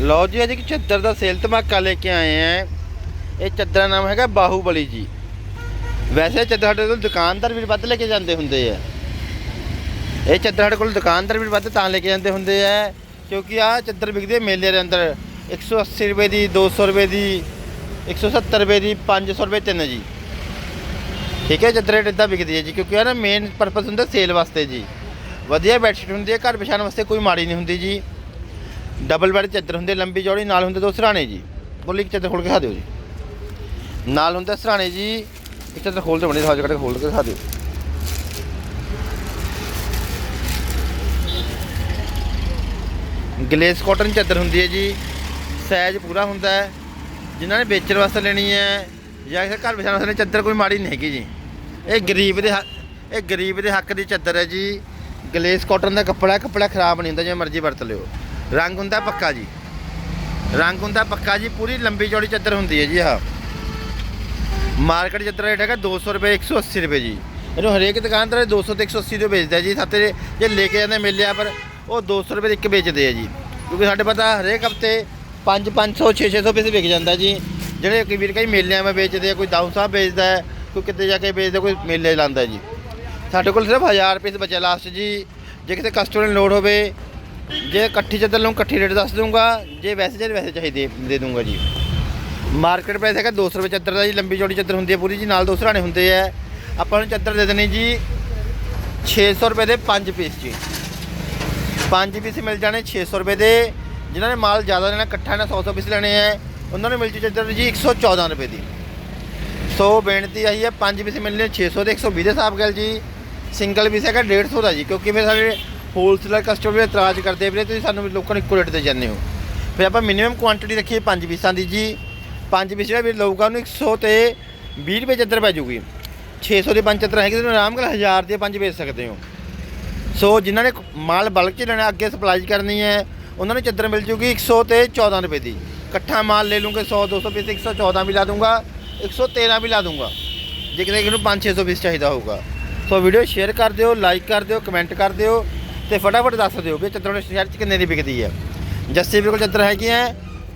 ਲਓ ਜੀ, ਅੱਜ ਇੱਕ ਚੱਦਰ ਦਾ ਸੇਲ ਧਮਾਕਾ ਲੈ ਕੇ ਆਏ ਆ। ਇਹ ਚੱਦਰ ਦਾ ਨਾਮ ਹੈਗਾ ਬਾਹੂਬਲੀ ਜੀ। ਵੈਸੇ ਚੱਦਰ ਸਾਡੇ ਕੋਲ ਦੁਕਾਨਦਾਰ ਵੀ ਵੱਧ ਲੈ ਕੇ ਜਾਂਦੇ ਹੁੰਦੇ ਆ। ਇਹ ਚੱਦਰ ਸਾਡੇ ਕੋਲ ਦੁਕਾਨਦਾਰ ਵੀ ਵੱਧ ਤਾਂ ਲੈ ਕੇ ਜਾਂਦੇ ਹੁੰਦੇ ਆ, ਕਿਉਂਕਿ ਆ ਚੱਦਰ ਵਿਕਦੀ ਹੈ ਮੇਲੇ ਦੇ ਅੰਦਰ। 180 ਰੁਪਏ ਦੀ 200 ਰੁਪਏ ਦੀ 170 ਰੁਪਏ ਦੀ 500 ਰੁਪਏ ਤਿੰਨ ਜੀ। ਠੀਕ ਹੈ, ਚੱਦਰ ਰੇਟ ਇਦਾਂ ਵਿਕਦੀ ਹੈ ਜੀ, ਕਿਉਂਕਿ ਇਹ ਨਾ ਮੇਨ ਪਰਪਸ ਹੁੰਦਾ ਸੇਲ ਵਾਸਤੇ ਜੀ। ਵਧੀਆ ਬੈਡਸ਼ੀਟ ਹੁੰਦੀ ਹੈ, ਘਰ ਪਛਾਣ ਵਾਸਤੇ ਕੋਈ ਮਾੜੀ ਨਹੀਂ ਹੁੰਦੀ ਜੀ। ਡਬਲ ਬੈਡ ਚੱਦਰ ਹੁੰਦੇ, ਲੰਬੀ ਚੌੜੀ, ਨਾਲ ਹੁੰਦੇ ਦੋ ਸਰਾਣੇ ਜੀ। ਬੋਲੀ ਇੱਕ ਚੱਦਰ ਖੋਲ ਕੇ ਖਾ ਦਿਓ ਜੀ। ਨਾਲ ਹੁੰਦਾ ਸਰਾਣੇ ਜੀ, ਇੱਕ ਚੱਦਰ ਖੋਲ ਤੇ ਬਣੀ ਸਾਜ ਕੱਢ ਕੇ ਖੋਲ ਕੇ ਖਾ ਦਿਓ। ਗਲੇਸ ਕਾਟਨ ਚੱਦਰ ਹੁੰਦੀ ਹੈ ਜੀ। ਸਾਈਜ਼ ਪੂਰਾ ਹੁੰਦਾ ਹੈ। ਜਿਨ੍ਹਾਂ ਨੇ ਵੇਚਣ ਵਾਸਤੇ ਲੈਣੀ ਹੈ ਜਾਂ ਕਿਸੇ ਘਰ ਵਿਛਾਉਣ ਵਾਸਤੇ ਚੱਦਰ ਕੋਈ ਮਾੜੀ ਨਹੀਂ ਹੈਗੀ ਜੀ। ਇਹ ਗਰੀਬ ਦੇ ਹੱਕ ਇਹ ਗਰੀਬ ਦੇ ਹੱਕ ਦੀ ਚੱਦਰ ਹੈ ਜੀ। ਗਲੇਸ ਕਾਟਨ ਦਾ ਕੱਪੜਾ ਕੱਪੜਾ ਖਰਾਬ ਨਹੀਂ ਹੁੰਦਾ, ਜਿਵੇਂ ਮਰਜ਼ੀ ਵਰਤ ਲਿਓ। ਰੰਗ ਹੁੰਦਾ ਪੱਕਾ ਜੀ। ਰੰਗ ਹੁੰਦਾ ਪੱਕਾ ਜੀ, ਪੂਰੀ ਲੰਬੀ ਚੌੜੀ ਚੱਦਰ ਹੁੰਦੀ ਹੈ ਜੀ ਆਹ। ਮਾਰਕੀਟ ਚੱਦਰ ਰੇਟ ਹੈਗਾ 200 ਰੁਪਏ 180 ਰੁਪਏ ਜੀ। ਇਹਨੂੰ ਹਰੇਕ ਦੁਕਾਨਦਾਰ 200 ਤੇ 180 ਦੇ ਵੇਚਦਾ ਜੀ। ਸਾਤੇ ਜੇ ਲੈ ਕੇ ਜਾਂਦੇ ਮੇਲਿਆਂ ਪਰ ਉਹ 200 ਰੁਪਏ ਦੇ ਇੱਕ ਵੇਚਦੇ ਆ ਜੀ। ਕਿਉਂਕਿ ਸਾਡੇ ਪਤਾ ਹਰੇਕ ਹਫ਼ਤੇ 5 500 6 600 ਰੁਪਏ ਵਿਕ ਜਾਂਦਾ ਜੀ। ਜਿਹੜੇ ਕਈ ਵੀਰ ਕਈ ਮੇਲਿਆਂ ਵਿੱਚ ਵੇਚਦੇ ਆ, ਕੋਈ ਦਾਊ ਸਾਹਿਬ ਵੇਚਦਾ ਕੋਈ ਕਿਤੇ ਜਾ ਕੇ ਵੇਚਦਾ, ਕੋਈ ਮੇਲੇ ਲਾਉਂਦਾ ਜੀ। ਸਾਡੇ ਕੋਲ ਸਿਰਫ 1000 ਰੁਪਏ ਦੇ ਬਚਿਆ ਲਾਸਟ ਜੀ। ਜੇ ਕਿਤੇ ਕਸਟਮਰ ਨੂੰ ਲੋਡ ਹੋਵੇ ਜੇ ਇਕੱਠੀ ਚੱਦਰ ਲਊਂ ਇਕੱਠੀ ਰੇਟ ਦੱਸ ਦੂੰਗਾ ਜੇ ਵੈਸੇ ਜੇ ਵੈਸੇ ਚਾਹੀਦੇ, ਦੇ ਦੂੰਗਾ ਜੀ। ਮਾਰਕੀਟ ਪ੍ਰਾਈਸ ਹੈਗਾ 200 ਰੁਪਏ ਚੱਦਰ ਦਾ ਜੀ, ਲੰਬੀ ਚੌੜੀ ਚੱਦਰ ਹੁੰਦੀ ਹੈ ਪੂਰੀ ਜੀ, ਨਾਲ ਦੋ ਸਰਾਣੇ ਹੁੰਦੇ ਆ। ਆਪਾਂ ਨੂੰ ਚੱਦਰ ਦੇ ਦੇਣੀ ਜੀ 600 ਰੁਪਏ ਦੇ 5 ਪੀਸ ਜੀ। 5 ਪੀਸ ਮਿਲ ਜਾਣੇ 600 ਰੁਪਏ ਦੇ। ਜਿਨ੍ਹਾਂ ਨੇ ਮਾਲ ਜ਼ਿਆਦਾ ਲੈਣਾ, ਇਕੱਠਾ ਨਾ 100 100 ਪੀਸ ਲੈਣੇ ਆ। ਉਹਨਾਂ ਨੂੰ ਮਿਲ ਜੂ ਚੱਦਰ ਜੀ 114 ਰੁਪਏ ਦੀ। ਸੋ ਬੇਨਤੀ ਆਈ ਹੈ 5 ਪੀਸ ਮਿਲਣੇ 600 ਦੇ 120 ਦੇ ਹਿਸਾਬ ਗੱਲ ਜੀ। ਸਿੰਗਲ ਪੀਸ ਹੈਗਾ 150 ਦਾ ਜੀ, ਕਿਉਂਕਿ ਮੇਰੇ ਸਾਡੇ ਹੋਲਸੇਲਰ ਕਸਟਮਰ ਵੀ ਇਤਰਾਜ਼ ਕਰਦੇ ਵੀਰੇ ਤੁਸੀਂ ਸਾਨੂੰ ਲੋਕਾਂ ਨੂੰ ਇੱਕੋ ਰੇਟ ਤੇ ਜਾਂਦੇ ਹੋ। ਫਿਰ ਆਪਾਂ ਮਿਨੀਮਮ ਕੁਆਂਟੀਟੀ ਰੱਖੀਏ 5 ਪੀਸਾਂ ਦੀ ਜੀ। 5 ਪੀਸ ਜਿਹੜਾ ਵੀ ਲਊਗਾ, ਉਹਨੂੰ 100 ਤੇ 20 ਰੁਪਏ ਚੱਦਰ ਪੈ ਜੂਗੀ। 600 ਦੇ ਪੰਜ ਚੱਦਰ ਹੈਗੇ ਤੁਹਾਨੂੰ ਆਰਾਮ ਨਾਲ 1000 ਦੇ ਪੰਜ ਵੇਚ ਸਕਦੇ ਹੋ। ਸੋ ਜਿਨ੍ਹਾਂ ਨੇ ਮਾਲ ਬਲਕ 'ਚ ਲੈਣਾ, ਅੱਗੇ ਸਪਲਾਈ ਕਰਨੀ ਹੈ, ਉਹਨਾਂ ਨੂੰ ਚੱਦਰ ਮਿਲ ਜੂਗੀ 100 ਤੇ 14 ਰੁਪਏ ਦੀ। ਇਕੱਠਾ ਮਾਲ ਲੈ ਲੂੰਗੇ 100 200 ਪੀਸ 114 ਵੀ ਲਾ ਦੂੰਗਾ 113 ਵੀ ਲਾ ਦੂੰਗਾ ਜੇ ਕਿਤੇ ਕਿਨੂੰ 5-600 ਪੀਸ ਚਾਹੀਦਾ ਹੋਊਗਾ। ਸੋ ਵੀਡੀਓ ਸ਼ੇਅਰ ਕਰ ਦਿਓ ਲਾਈਕ ਕਰ ਦਿਓ ਕਮੈਂਟ ਕਰ ਦਿਓ। ਤੇ ਫਟਾਫਟ ਦੱਸ ਦਿਓ ਵੀ ਚੱਦਰ ਸ਼ਹਿਰ 'ਚ ਕਿੰਨੇ ਦੀ ਵਿਕਦੀ ਹੈ। ਜੱਸੀ ਵੀਰ ਕੋਲ ਚੱਦਰ ਹੈਗੀਆਂ,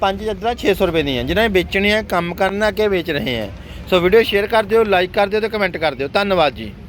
ਪੰਜ ਚੱਦਰਾਂ 600 ਰੁਪਏ ਦੀਆਂ, ਜਿਨ੍ਹਾਂ ਨੇ ਵੇਚਣੀ ਹੈ ਕੰਮ ਕਰਨਾ ਕਿ ਵੇਚ ਰਹੇ ਹੈ। ਸੋ ਵੀਡੀਓ ਸ਼ੇਅਰ ਕਰ ਦਿਓ ਲਾਈਕ ਕਰ ਦਿਓ ਤੇ ਕਮੈਂਟ ਕਰ ਦਿਓ। ਧੰਨਵਾਦ ਜੀ।